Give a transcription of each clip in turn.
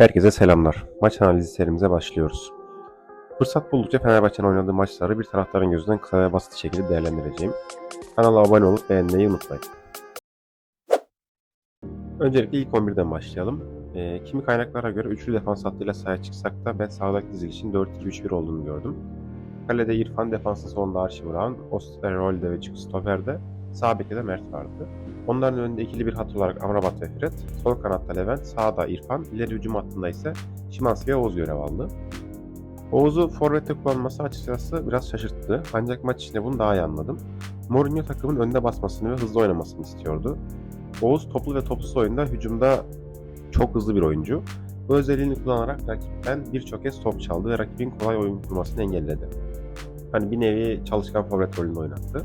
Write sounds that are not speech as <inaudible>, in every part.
Herkese selamlar. Maç analizi serimize başlıyoruz. Fırsat buldukça Fenerbahçe'nin oynadığı maçları bir taraftarın gözünden kısa ve basit şekilde değerlendireceğim. Kanala abone olup beğenmeyi unutmayın. Öncelikle ilk 11'den başlayalım. Ee, kimi kaynaklara göre üçlü defans hattıyla sahaya çıksak da ben sağdaki dizilişin 4-2-3-1 olduğunu gördüm. Kalede İrfan, defansta sonunda Archie Brown, Osterwolde ve Stoper'de, sağ bekte de Mert vardı. Onların önünde ikili bir hat olarak Amrabat ve Fred, sol kanatta Levent, sağda İrfan, ileri hücum hattında ise Şimanski ve Oğuz görev aldı. Oğuz'u forvette kullanması açıkçası biraz şaşırttı. Ancak maç içinde bunu daha iyi anladım. Mourinho takımın önde basmasını ve hızlı oynamasını istiyordu. Oğuz toplu ve topsuz oyunda hücumda çok hızlı bir oyuncu. Bu özelliğini kullanarak rakipten birçok kez top çaldı ve rakibin kolay oyun kurmasını engelledi. Hani bir nevi çalışkan forvet rolünü oynattı.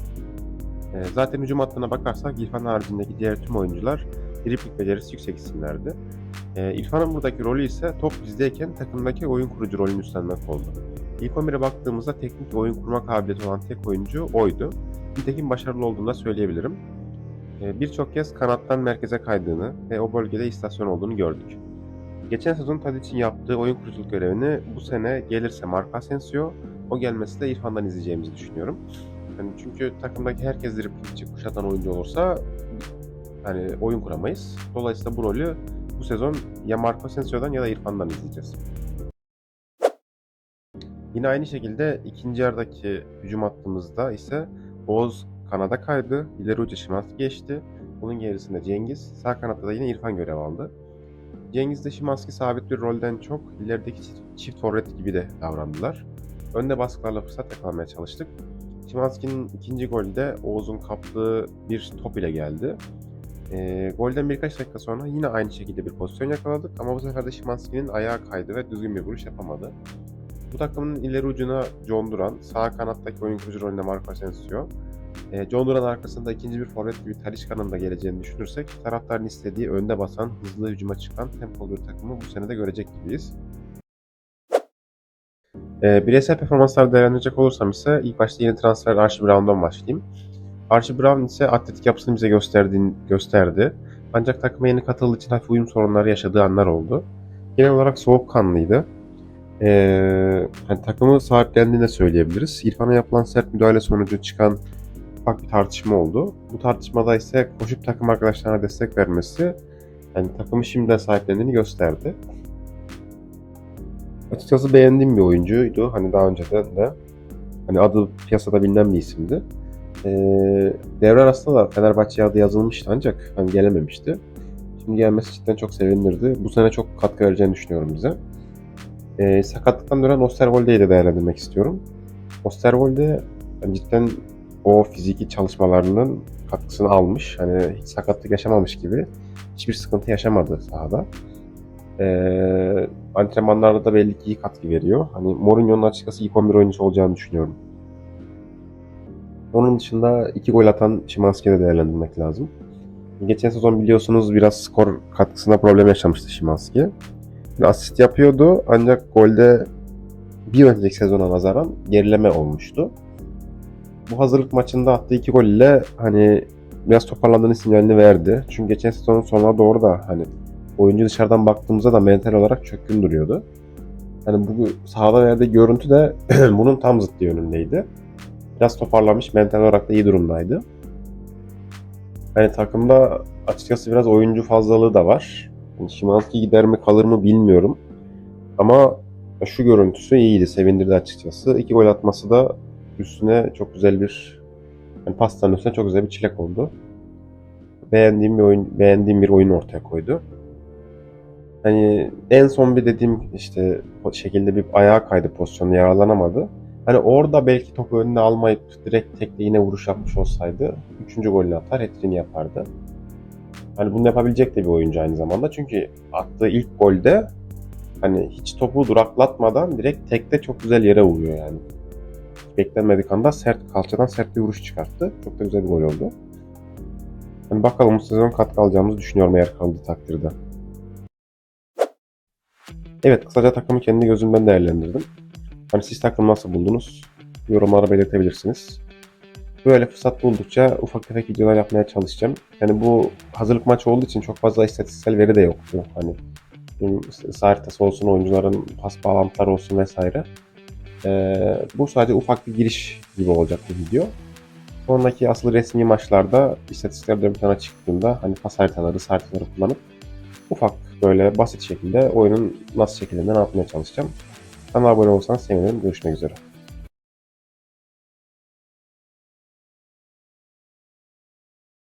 Ee, Zaten hücum hattına bakarsak İrfan haricindeki diğer tüm oyuncular driplik becerisi yüksek isimlerdi. Ee, İrfan'ın buradaki rolü ise top bizdeyken takımdaki oyun kurucu rolünü üstlenmek oldu. İlk 11'e baktığımızda teknik oyun kurma kabiliyeti olan tek oyuncu oydu. Nitekim başarılı olduğunu da söyleyebilirim. Ee, Birçok kez kanattan merkeze kaydığını ve o bölgede istasyon olduğunu gördük. Geçen sezon Tadic'in yaptığı oyun kuruculuk görevini bu sene gelirse Marco Asensio, o gelmesi de İrfan'dan izleyeceğimizi düşünüyorum. Yani çünkü takımdaki herkes dripling kuşatan oyuncu olursa hani oyun kuramayız. Dolayısıyla bu rolü bu sezon ya Marco Asensio'dan ya da İrfan'dan izleyeceğiz. Yine aynı şekilde ikinci yarıdaki hücum hattımızda ise Oğuz kanada kaydı. İleri ucu Şimanski geçti. Bunun gerisinde Cengiz. Sağ kanatta da yine İrfan görev aldı. Cengiz de Şimanski sabit bir rolden çok ilerideki çift forvet gibi de davrandılar. Önde baskılarla fırsat yakalamaya çalıştık. Şimanski'nin ikinci golü de Oğuz'un kaptığı bir top ile geldi. E, golden birkaç dakika sonra yine aynı şekilde bir pozisyon yakaladık ama bu sefer de Şimanski'nin ayağı kaydı ve düzgün bir vuruş yapamadı. Bu takımın ileri ucuna John Duran, sağ kanattaki oyun kurucu rolünde Marco Asensio, e, John Duran arkasında ikinci bir forvet gibi Talişka'nın da geleceğini düşünürsek taraftarın istediği önde basan, hızlı hücuma çıkan tempolu bir takımı bu sene de görecek gibiyiz. E, bireysel performanslar değerlendirecek olursam ise ilk başta yeni transfer Archie Brown'dan başlayayım. Archie Brown ise atletik yapısını bize gösterdiğini gösterdi. Ancak takıma yeni katıldığı için hafif uyum sorunları yaşadığı anlar oldu. Genel olarak soğukkanlıydı. Ee, hani takımı sahiplendiğini de söyleyebiliriz. İrfan'a yapılan sert müdahale sonucu çıkan ufak bir tartışma oldu. Bu tartışmada ise koşup takım arkadaşlarına destek vermesi yani takımı şimdiden sahiplendiğini gösterdi. Açıkçası beğendiğim bir oyuncuydu. Hani daha önceden de hani adı piyasada bilinen bir isimdi. Ee, devre arasında da Fenerbahçe'ye adı yazılmıştı ancak hani gelememişti. Şimdi gelmesi cidden çok sevindirdi. Bu sene çok katkı vereceğini düşünüyorum bize. Ee, sakatlıktan dönen Osterwolde'yi de değerlendirmek istiyorum. Osterwolde yani cidden o fiziki çalışmalarının katkısını almış. Hani hiç sakatlık yaşamamış gibi. Hiçbir sıkıntı yaşamadı sahada. Ee, antrenmanlarda da belli ki iyi katkı veriyor. Hani Mourinho'nun açıkçası ilk 11 oyuncusu olacağını düşünüyorum. Onun dışında iki gol atan Şimanski'yi de değerlendirmek lazım. Geçen sezon biliyorsunuz biraz skor katkısında problem yaşamıştı Şimanski. Yani asist yapıyordu ancak golde bir önceki sezona nazaran gerileme olmuştu. Bu hazırlık maçında attığı iki gol ile hani biraz toparlandığını sinyalini verdi. Çünkü geçen sezonun sonuna doğru da hani oyuncu dışarıdan baktığımızda da mental olarak çökkün duruyordu. Hani bu sahada verdiği görüntü de <clears throat> bunun tam zıttı yönündeydi biraz toparlamış, mental olarak da iyi durumdaydı. Yani takımda açıkçası biraz oyuncu fazlalığı da var. Yani Şimanski gider mi kalır mı bilmiyorum. Ama şu görüntüsü iyiydi, sevindirdi açıkçası. İki gol atması da üstüne çok güzel bir yani pastanın üstüne çok güzel bir çilek oldu. Beğendiğim bir oyun, beğendiğim bir oyun ortaya koydu. Hani en son bir dediğim işte şekilde bir ayağa kaydı pozisyonu yaralanamadı. Hani orada belki topu önüne almayıp direkt tekle yine vuruş yapmış olsaydı 3. golünü atar, hat yapardı. Hani bunu yapabilecek de bir oyuncu aynı zamanda. Çünkü attığı ilk golde hani hiç topu duraklatmadan direkt tekte çok güzel yere vuruyor yani. Beklenmedik anda sert, kalçadan sert bir vuruş çıkarttı. Çok da güzel bir gol oldu. Hani bakalım bu sezon katkı alacağımızı düşünüyorum eğer kaldığı takdirde. Evet kısaca takımı kendi gözümden değerlendirdim. Hani siz takımı nasıl buldunuz? Yorumlara belirtebilirsiniz. Böyle fırsat buldukça ufak tefek videolar yapmaya çalışacağım. Yani bu hazırlık maçı olduğu için çok fazla istatistiksel veri de yoktu. Hani haritası olsun, oyuncuların pas bağlantıları olsun vesaire. Ee, bu sadece ufak bir giriş gibi olacak bu video. Sonraki asıl resmi maçlarda istatistiklerden bir tane çıktığında hani pas haritaları, haritaları kullanıp ufak böyle basit şekilde oyunun nasıl şekilde ne yapmaya çalışacağım. Kanala abone olursanız sevinirim. Görüşmek üzere.